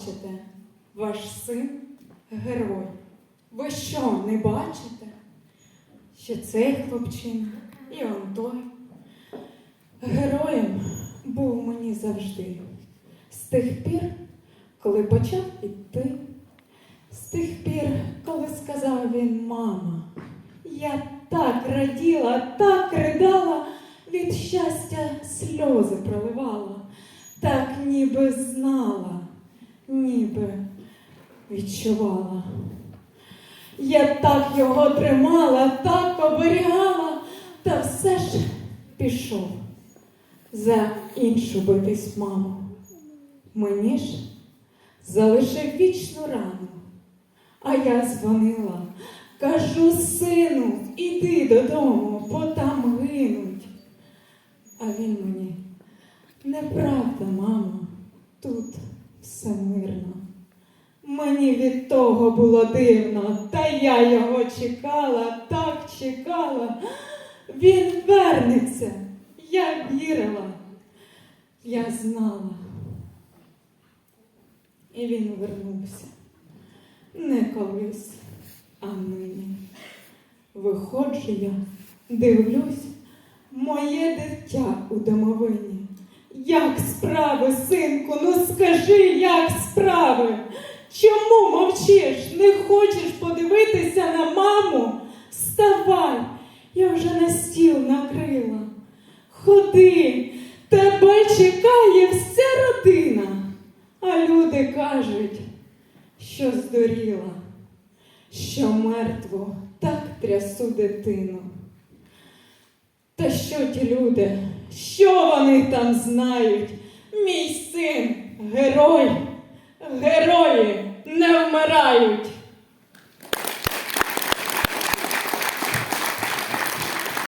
бачите, ваш син герой. Ви що, не бачите? Що цей хлопчина і он той. Героєм був мені завжди. З тих пір, коли почав іти, з тих пір, коли сказав він мама, я так раділа, так ридала, від щастя сльози проливала, так ніби знала, ніби відчувала. Я так його тримала, так оберігала, та все ж пішов за іншу битись маму. Мені ж залишив вічну рану, а я дзвонила, кажу, сину, іди додому, бо там гинуть. А він мені, неправда, тут все мирно. Мені від того було дивно, та я його чекала, так чекала. Він вернеться. Я вірила, я знала. І він вернувся. Не колись, а нині. Виходжу я, дивлюсь, моє дитя у домовині. Як справи, синку, ну скажи, справи? Чому мовчиш? Не хочеш подивитися на маму? Вставай, я вже на стіл накрила. Ходи, тебе чекає вся родина. А люди кажуть, що здуріла, що мертву так трясу дитину. Та що ті люди, що вони там знають? Мій син, герой, Ai,